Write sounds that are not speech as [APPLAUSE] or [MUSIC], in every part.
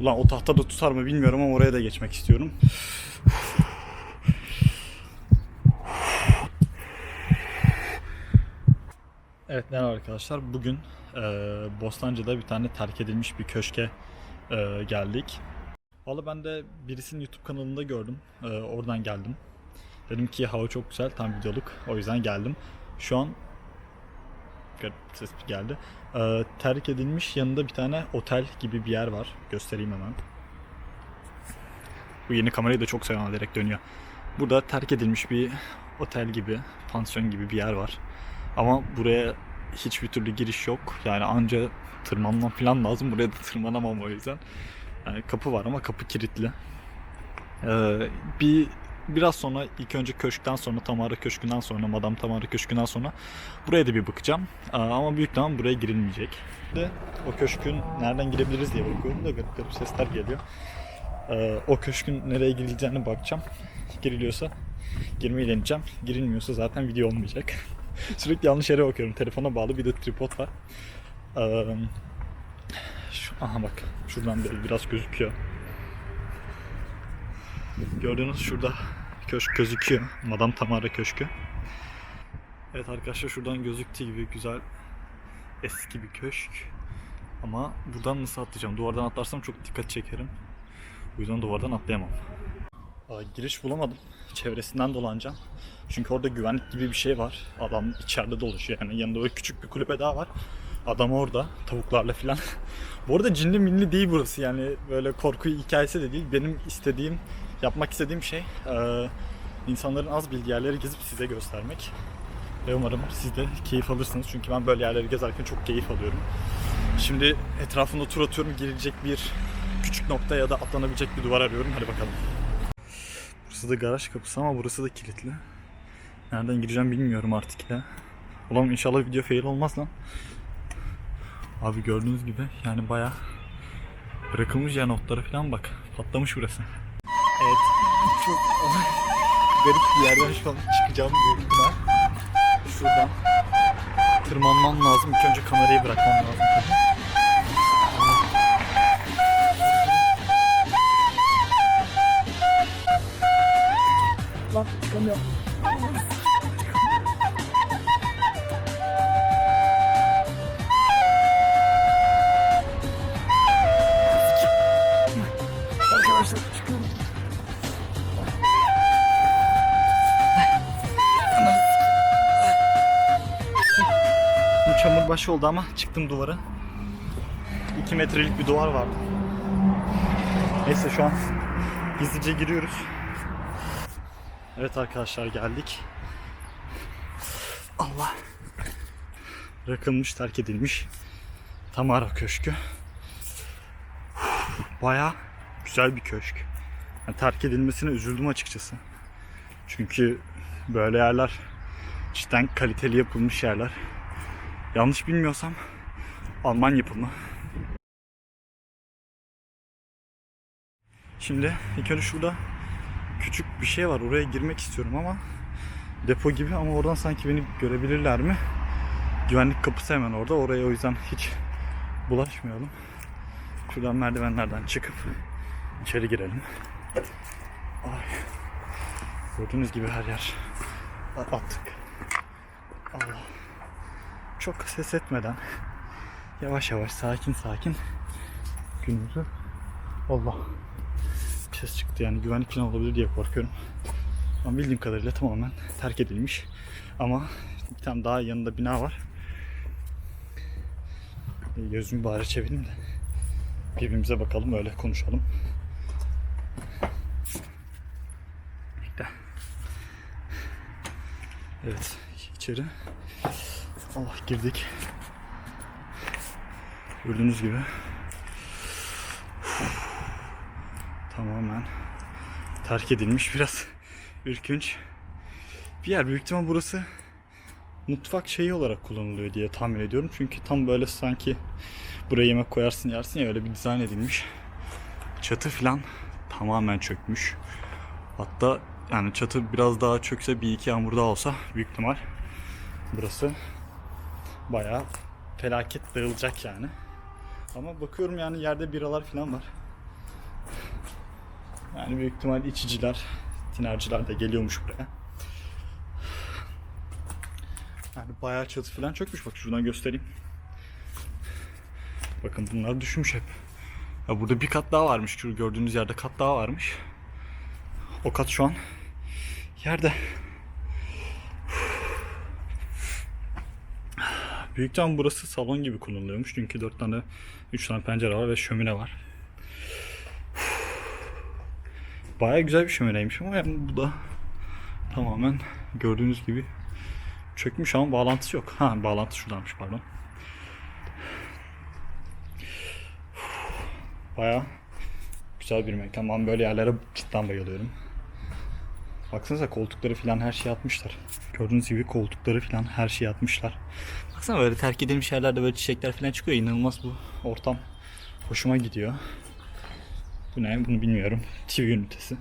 Ulan o tahta da tutar mı bilmiyorum ama oraya da geçmek istiyorum. Evet merhaba arkadaşlar. Bugün e, Bostancı'da bir tane terk edilmiş bir köşke e, geldik. Valla ben de birisinin YouTube kanalında gördüm. E, oradan geldim. Dedim ki hava çok güzel tam videoluk. O yüzden geldim. Şu an garip bir ses geldi. E, terk edilmiş yanında bir tane otel gibi bir yer var. Göstereyim hemen. Bu yeni kamerayı da çok seven ederek dönüyor. Burada terk edilmiş bir otel gibi, pansiyon gibi bir yer var. Ama buraya hiçbir türlü giriş yok. Yani anca tırmanmam falan lazım. Buraya da tırmanamam o yüzden. Yani kapı var ama kapı kilitli. Ee, bir biraz sonra ilk önce köşkten sonra Tamara Köşkü'nden sonra Madame Tamara Köşkü'nden sonra buraya da bir bakacağım. Ee, ama büyük ihtimal buraya girilmeyecek. De o köşkün nereden girebiliriz diye bakıyorum da garip garip sesler geliyor. Ee, o köşkün nereye girileceğine bakacağım. Giriliyorsa girmeyi deneyeceğim. Girilmiyorsa zaten video olmayacak. [LAUGHS] Sürekli yanlış yere bakıyorum. Telefona bağlı bir de tripod var. Ee, şu, aha bak şuradan biraz gözüküyor. Gördüğünüz şurada köşk gözüküyor. Madame Tamara Köşkü. Evet arkadaşlar şuradan gözüktüğü gibi güzel eski bir köşk. Ama buradan nasıl atlayacağım? Duvardan atlarsam çok dikkat çekerim. O yüzden duvardan atlayamam. Aa, giriş bulamadım. Çevresinden dolanacağım. Çünkü orada güvenlik gibi bir şey var. Adam içeride dolaşıyor yani. Yanında böyle küçük bir kulübe daha var. Adam orada tavuklarla filan. [LAUGHS] Bu arada cinli minli değil burası yani böyle korku hikayesi de değil. Benim istediğim, yapmak istediğim şey eee, insanların az bildiği yerleri gezip size göstermek. Ve umarım siz de keyif alırsınız. Çünkü ben böyle yerleri gezerken çok keyif alıyorum. Şimdi etrafında tur atıyorum. Girilecek bir küçük nokta ya da atlanabilecek bir duvar arıyorum. Hadi bakalım. Burası da garaj kapısı ama burası da kilitli. Nereden gireceğim bilmiyorum artık ya. Ulan inşallah video fail olmaz lan. Abi gördüğünüz gibi yani baya bırakılmış ya notları falan bak. Patlamış burası. Evet. Çok [LAUGHS] garip bir yerden şu an çıkacağım büyük ihtimal. Şuradan tırmanmam lazım. İlk önce kamerayı bırakmam lazım tabii. Lan çıkamıyorum. Çamur başı oldu ama çıktım duvara. 2 metrelik bir duvar vardı. Neyse şu an gizlice giriyoruz. Evet arkadaşlar geldik. Allah. Bırakılmış, terk edilmiş. Tamara Köşkü. Baya güzel bir köşk. Yani terk edilmesine üzüldüm açıkçası. Çünkü böyle yerler cidden kaliteli yapılmış yerler. Yanlış bilmiyorsam Alman yapımı. Şimdi ilk önce şurada küçük bir şey var. Oraya girmek istiyorum ama depo gibi ama oradan sanki beni görebilirler mi? Güvenlik kapısı hemen orada. Oraya o yüzden hiç bulaşmayalım. Şuradan merdivenlerden çıkıp içeri girelim. Ay. Gördüğünüz gibi her yer attık. Allah. Çok ses etmeden yavaş yavaş sakin sakin günümüzü Allah bir ses çıktı yani güvenlik falan olabilir diye korkuyorum. Ama bildiğim kadarıyla tamamen terk edilmiş. Ama bir tane daha yanında bina var. E, Gözümü bari çevireyim de birbirimize bakalım öyle konuşalım. Evet içeri. Allah girdik. Gördüğünüz gibi tamamen terk edilmiş biraz ürkünç bir yer. Büyük ihtimal burası mutfak şeyi olarak kullanılıyor diye tahmin ediyorum. Çünkü tam böyle sanki buraya yemek koyarsın yersin ya öyle bir dizayn edilmiş. Çatı falan tamamen çökmüş. Hatta yani çatı biraz daha çökse bir iki yağmur daha olsa büyük ihtimal burası bayağı felaket dağılacak yani. Ama bakıyorum yani yerde biralar falan var. Yani büyük ihtimal içiciler, tinerciler de geliyormuş buraya. Yani bayağı çatı falan çökmüş. Bak şuradan göstereyim. Bakın bunlar düşmüş hep. Ya burada bir kat daha varmış. Şu gördüğünüz yerde kat daha varmış. O kat şu an yerde. Büyükten burası salon gibi kullanılıyormuş. Çünkü 4 tane, 3 tane pencere var ve şömine var. [SIGHS] Baya güzel bir şömineymiş ama yani bu da tamamen gördüğünüz gibi çökmüş ama bağlantısı yok. Ha bağlantı şuradanmış pardon. [SIGHS] Baya güzel bir mekan. Ben böyle yerlere cidden bayılıyorum. Baksanıza koltukları falan her şeyi atmışlar. Gördüğünüz gibi koltukları falan her şeyi atmışlar. Baksana böyle terk edilmiş yerlerde böyle çiçekler falan çıkıyor. İnanılmaz bu ortam. Hoşuma gidiyor. Bu ne? Bunu bilmiyorum. [LAUGHS] TV ünitesi.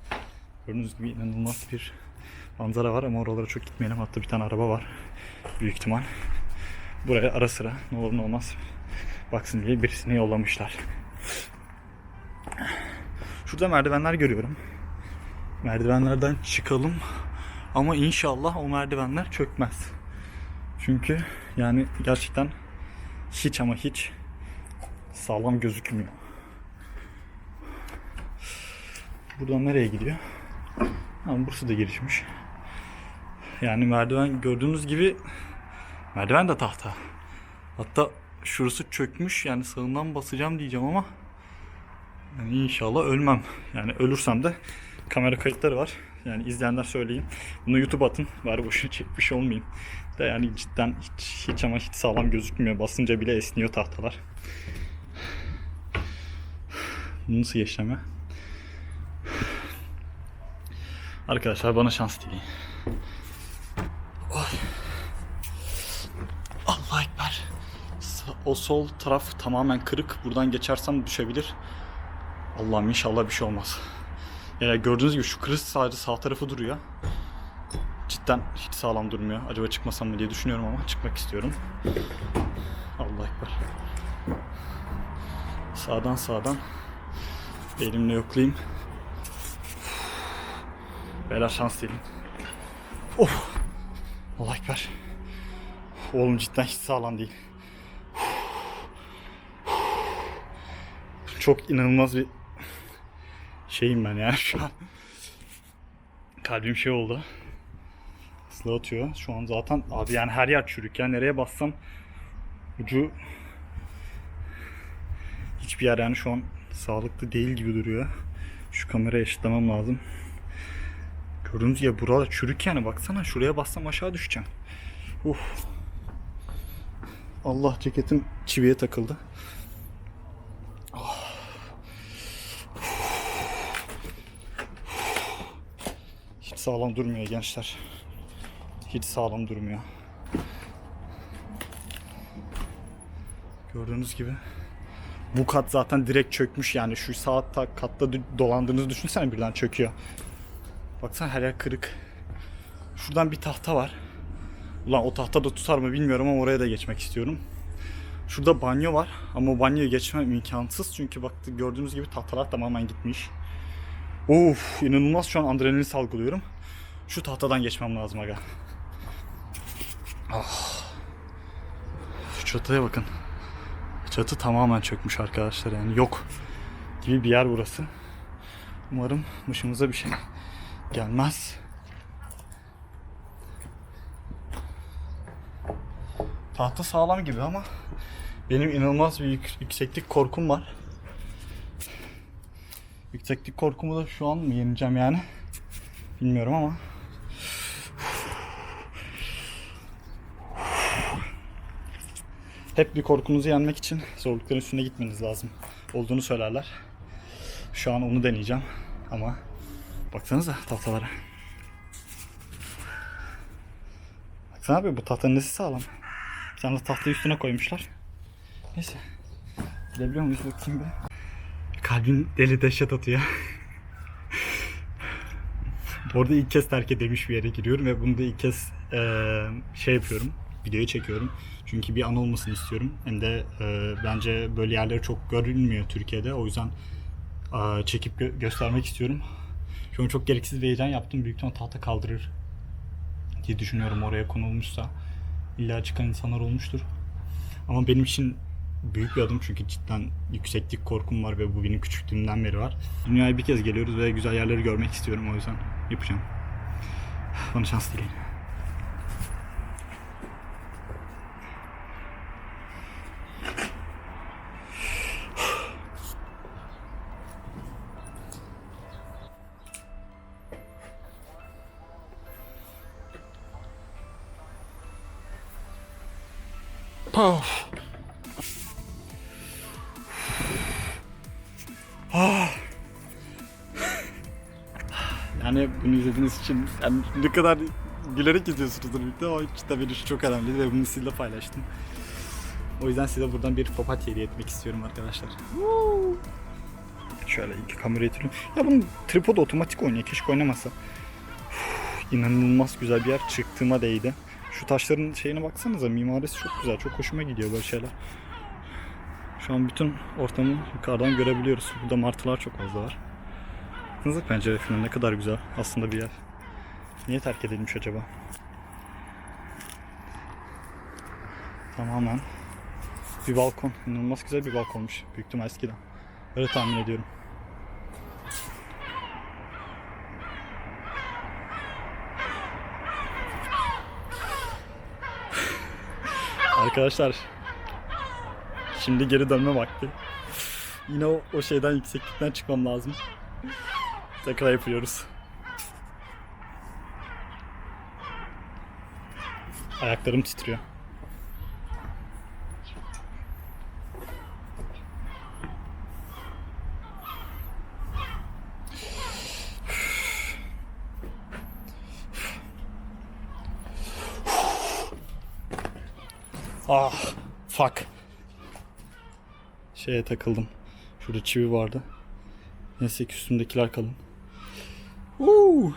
[LAUGHS] Gördüğünüz gibi inanılmaz bir manzara var ama oralara çok gitmeyelim. Hatta bir tane araba var. Büyük ihtimal. Buraya ara sıra ne olur ne olmaz baksın diye birisini yollamışlar. Şurada merdivenler görüyorum. Merdivenlerden çıkalım. Ama inşallah o merdivenler çökmez. Çünkü yani gerçekten hiç ama hiç sağlam gözükmüyor. Buradan nereye gidiyor? Ha, burası da girişmiş. Yani merdiven gördüğünüz gibi merdiven de tahta. Hatta şurası çökmüş. Yani sağından basacağım diyeceğim ama yani inşallah ölmem. Yani ölürsem de kamera kayıtları var. Yani izleyenler söyleyin. Bunu YouTube atın. Bari boşuna [LAUGHS] çekmiş olmayayım. Da yani cidden hiç, hiç ama hiç sağlam gözükmüyor. Basınca bile esniyor tahtalar. Bu [SIGHS] nasıl geçleme? Arkadaşlar bana şans dileyin. Allah ekber. O sol taraf tamamen kırık. Buradan geçersem düşebilir. Allah'ım inşallah bir şey olmaz. Yani gördüğünüz gibi şu kırık sadece sağ tarafı duruyor. Cidden hiç sağlam durmuyor. Acaba çıkmasam mı diye düşünüyorum ama çıkmak istiyorum. Allah ekber. Sağdan sağdan elimle yoklayayım. Beyler şans dileyin. Of. Allah ekber. Oğlum cidden hiç sağlam değil. Çok inanılmaz bir şeyim ben yani şu an. Kalbim şey oldu. Hızlı atıyor. Şu an zaten abi yani her yer çürük ya. Nereye bassam ucu hiçbir yer yani şu an sağlıklı değil gibi duruyor. Şu kamerayı eşitlemem lazım. Gördüğünüz ya burada çürük yani baksana şuraya bassam aşağı düşeceğim. Uf. Allah ceketim çiviye takıldı. Sağlam durmuyor gençler. Hiç sağlam durmuyor. Gördüğünüz gibi bu kat zaten direkt çökmüş yani şu sağ ta- katta dolandığınızı düşünsene birden çöküyor. Baksana her yer kırık. Şuradan bir tahta var. Ulan o tahta da tutar mı bilmiyorum ama oraya da geçmek istiyorum. Şurada banyo var ama banyoya geçmem imkansız çünkü bak gördüğünüz gibi tahtalar tamamen gitmiş. Of inanılmaz şu an adrenalin salgılıyorum. Şu tahtadan geçmem lazım aga. Ah. Şu çatıya bakın. Çatı tamamen çökmüş arkadaşlar yani yok gibi bir yer burası. Umarım başımıza bir şey gelmez. Tahta sağlam gibi ama benim inanılmaz bir yük- yükseklik korkum var. Yükseklik korkumu da şu an mı yeneceğim yani? Bilmiyorum ama. Hep bir korkunuzu yenmek için zorlukların üstüne gitmeniz lazım. Olduğunu söylerler. Şu an onu deneyeceğim. Ama baksanıza tahtalara. Baksana abi bu tahtanın nesi sağlam. Bir tane tahtayı üstüne koymuşlar. Neyse. Gidebiliyor muyuz bakayım bir. Kalbim deli dehşet atıyor. Orada ilk kez terk edilmiş bir yere giriyorum ve bunu da ilk kez eee, şey yapıyorum. Videoyu çekiyorum. Çünkü bir an olmasını istiyorum. Hem de eee, bence böyle yerleri çok görülmüyor Türkiye'de. O yüzden aa, çekip gö- göstermek istiyorum. Şu an çok gereksiz bir heyecan yaptım. Büyük ihtimal tahta kaldırır diye düşünüyorum oraya konulmuşsa. İlla çıkan insanlar olmuştur. Ama benim için büyük bir adım çünkü cidden yükseklik korkum var ve bu benim küçüklüğümden beri var. Dünyaya bir kez geliyoruz ve güzel yerleri görmek istiyorum o yüzden yapacağım. Bana şans dileyin. Yani bunu izlediğiniz için yani ne kadar gülerek izliyorsunuzdur ihtimalle ama benim için çok önemli ve bunu sizinle paylaştım. O yüzden size buradan bir papatya hediye etmek istiyorum arkadaşlar. Şöyle iki kamerayı tutuyorum. Ya bunun tripod otomatik oynuyor. Keşke oynamasa. Uf, İnanılmaz güzel bir yer. Çıktığıma değdi. Şu taşların şeyine baksanıza. Mimarisi çok güzel. Çok hoşuma gidiyor böyle şeyler. Şu an bütün ortamı yukarıdan görebiliyoruz. Burada martılar çok fazla var. Bakınıza pencere falan ne kadar güzel aslında bir yer. Niye terk edilmiş acaba? Tamamen bir balkon. İnanılmaz güzel bir balkonmuş. Büyük ihtimal eskiden. Öyle tahmin ediyorum. [LAUGHS] Arkadaşlar Şimdi geri dönme vakti. Yine o, o şeyden yükseklikten çıkmam lazım. Tekrar yapıyoruz. Ayaklarım titriyor. Ah, fuck. Şeye takıldım. Şurada çivi vardı. Neyse ki üstümdekiler kalın. Woo!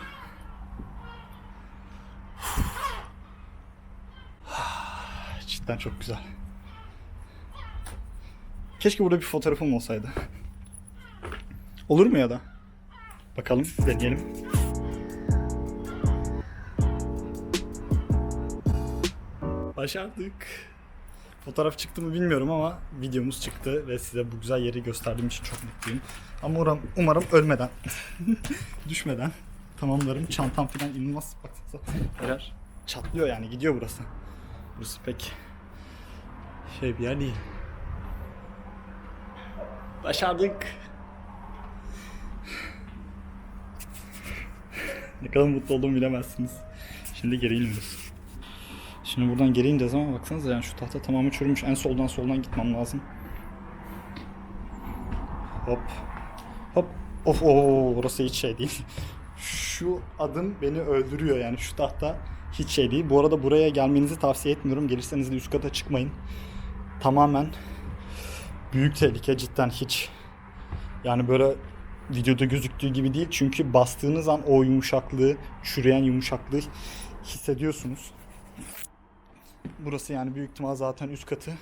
[SIGHS] Cidden çok güzel. Keşke burada bir fotoğrafım olsaydı. Olur mu ya da? Bakalım, deneyelim. Başardık. Fotoğraf çıktı mı bilmiyorum ama videomuz çıktı ve size bu güzel yeri gösterdiğim için çok mutluyum. Ama umarım, umarım ölmeden, [LAUGHS] düşmeden tamamlarım. Çantam falan inanılmaz. Baksanıza. Çatlıyor yani gidiyor burası. Burası pek şey bir yer değil. Başardık. Ne kadar mutlu olduğumu bilemezsiniz. Şimdi geri iniyoruz. Şimdi buradan geri ineceğiz ama baksanıza yani şu tahta tamamen çürümüş. En soldan soldan gitmem lazım. Hop. Hop. Of o orası hiç şey değil. [LAUGHS] Şu adım beni öldürüyor yani şu tahta hiç şey değil. Bu arada buraya gelmenizi tavsiye etmiyorum. Gelirseniz de üst kata çıkmayın. Tamamen büyük tehlike cidden hiç. Yani böyle videoda gözüktüğü gibi değil. Çünkü bastığınız an o yumuşaklığı, çürüyen yumuşaklığı hissediyorsunuz. Burası yani büyük ihtimal zaten üst katı.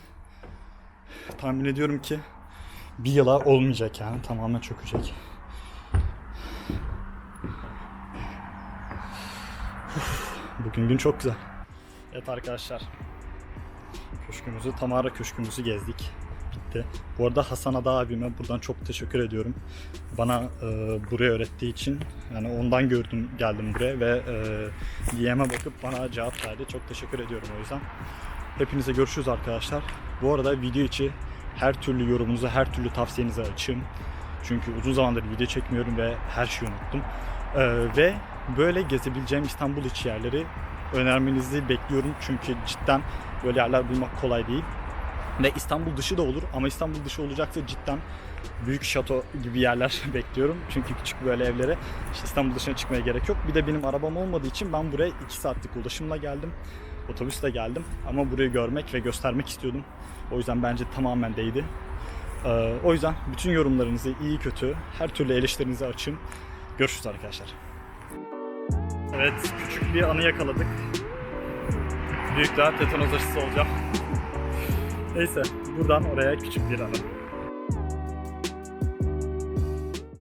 Tahmin ediyorum ki bir yıla olmayacak yani tamamen çökecek. Bugün gün çok güzel. Evet arkadaşlar. Köşkümüzü, Tamara köşkümüzü gezdik. Bitti. Bu arada Hasan Ada abime buradan çok teşekkür ediyorum. Bana e, burayı öğrettiği için yani ondan gördüm geldim buraya ve e, DM'e bakıp bana cevap verdi. Çok teşekkür ediyorum o yüzden. Hepinize görüşürüz arkadaşlar. Bu arada video içi her türlü yorumunuzu, her türlü tavsiyenizi açığım. Çünkü uzun zamandır video çekmiyorum ve her şeyi unuttum. Ee, ve böyle gezebileceğim İstanbul içi yerleri önermenizi bekliyorum. Çünkü cidden böyle yerler bulmak kolay değil. Ve İstanbul dışı da olur ama İstanbul dışı olacaksa cidden büyük şato gibi yerler [LAUGHS] bekliyorum. Çünkü küçük böyle evlere işte İstanbul dışına çıkmaya gerek yok. Bir de benim arabam olmadığı için ben buraya 2 saatlik ulaşımla geldim. Otobüsle geldim ama burayı görmek ve göstermek istiyordum. O yüzden bence tamamen değdi. Ee, o yüzden bütün yorumlarınızı iyi kötü her türlü eleştirinizi açın. Görüşürüz arkadaşlar. Evet küçük bir anı yakaladık. Büyük daha tetanoz aşısı olacağım. Neyse buradan oraya küçük bir anı.